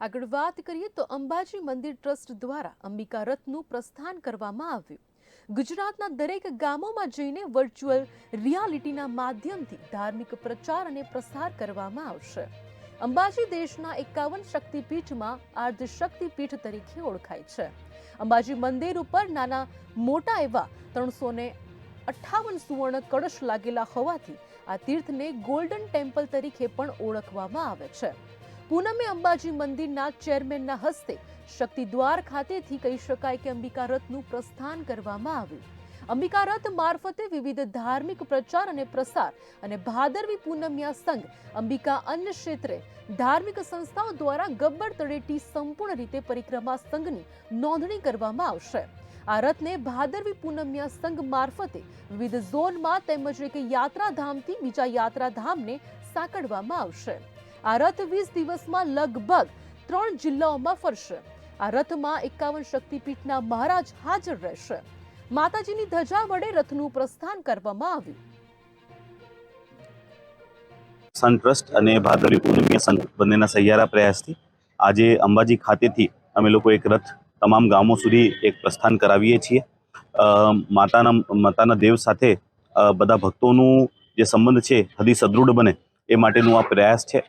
આગળ વાત કરીએ તો અંબાજી મંદિર ટ્રસ્ટ દ્વારા અંબિકા રથનું પ્રસ્થાન કરવામાં આવ્યું. ગુજરાતના દરેક ગામોમાં જઈને વર્ચ્યુઅલ રિયાલિટીના માધ્યમથી ધાર્મિક પ્રચાર અને પ્રસાર કરવામાં આવશે. અંબાજી દેશના એકાવન શક્તિપીઠમાં આર્ધ શક્તિપીઠ તરીકે ઓળખાય છે. અંબાજી મંદિર ઉપર નાના મોટા એવા ત્રણસો ને અઠ્ઠાવન સુવર્ણ કળશ લાગેલા હોવાથી આ તીર્થને ગોલ્ડન ટેમ્પલ તરીકે પણ ઓળખવામાં આવે છે. પૂનમે અંબાજી મંદિરના ચેરમેનના હસ્તે શક્તિદ્વાર ખાતેથી કહી શકાય કે અંબિકા રથનું પ્રસ્થાન કરવામાં આવ્યું. અંબિકા રથ મારફતે વિવિધ ધાર્મિક પ્રચાર અને પ્રસાર અને ભાદરવી પૂનમિયા સંઘ અંબિકા અન્ન ક્ષેત્રે ધાર્મિક સંસ્થાઓ દ્વારા ગબ્બર તળેટી સંપૂર્ણ રીતે પરિક્રમા સંઘની નોંધણી કરવામાં આવશે. આ રથને ભાદરવી પૂનમિયા સંઘ મારફતે વિવિધ ઝોનમાં તેમજ એક યાત્રાધામથી બીજા યાત્રાધામને સાંકળવામાં આવશે. આ રથ વીસ દિવસમાં લગભગ ત્રણ જિલ્લાઓમાં ફરશે. આ રથમાં એકાવન શક્તિપીઠના મહારાજ હાજર રહેશે. માતાજીની ધજા વડે રથનું પ્રસ્થાન કરવામાં આવ્યું. સન ટ્રસ્ટ અને ભાદરવી પૂનમિયા સંઘ બંનેના સહિયારા પ્રયાસથી આજે અંબાજી ખાતેથી અમે લોકો એક રથ તમામ ગામો સુધી એક પ્રસ્થાન કરાવીએ છીએ. માતાના માતાના દેવ સાથે બધા ભક્તોનું જે સંબંધ છે હજી સદૃઢ બને એ માટેનું આ પ્રયાસ છે.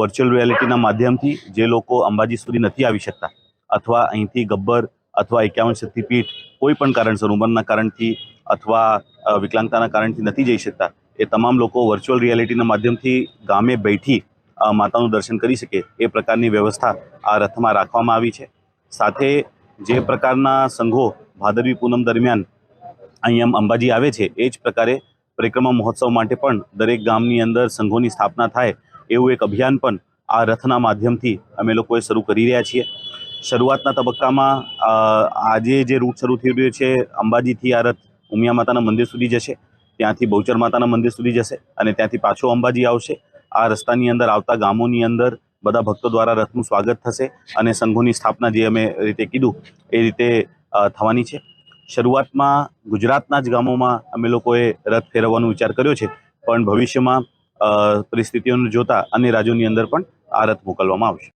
વર્ચ્યુઅલ રિયાલિટીના માધ્યમથી જે લોકો અંબાજી સુધી નથી આવી શકતા, અથવા અહીંથી ગબ્બર અથવા એકાવન શક્તિપીઠ કોઈ પણ કારણસર, ઉંમરના કારણથી અથવા વિકલાંગતાના કારણથી નથી જઈ શકતા, એ તમામ લોકો વર્ચ્યુઅલ રિયાલિટીના માધ્યમથી ગામે બેઠી માતાનું દર્શન કરી શકે, એ પ્રકારની વ્યવસ્થા આ રથમાં રાખવામાં આવી છે. સાથે જે પ્રકારના સંઘો ભાદરવી પૂનમ દરમિયાન અહીંયા અંબાજી આવે છે, એ જ પ્રકારે પરિક્રમા મહોત્સવ માટે પણ દરેક ગામની અંદર સંઘોની સ્થાપના થાય એવું એક અભિયાન પણ આ રથના માધ્યમથી અમે લોકોએ શરૂ કરી રહ્યા છીએ. શરૂઆતના તબક્કામાં આજે જે રૂટ શરૂ થઈ રહ્યો છે, અંબાજીથી આ રથ ઉમિયા માતાના મંદિર સુધી જશે. ત્યાંથી બહુચર માતાના મંદિર સુધી જશે અને ત્યાંથી પાછો અંબાજી આવશે. આ રસ્તાની અંદર આવતા ગામોની અંદર બધા ભક્તો દ્વારા રથનું સ્વાગત થશે અને સંઘોની સ્થાપના જે અમે રીતે કીધું એ રીતે થવાની છે. શરૂઆતમાં ગુજરાતના જ ગામોમાં અમે લોકોએ રથ ફેરવવાનો વિચાર કર્યો છે. પણ ભવિષ્યમાં પરિસ્થિતિઓને જોતા અન્ય રાજ્યોની અંદર પણ આ રથ મોકલવામાં આવશે.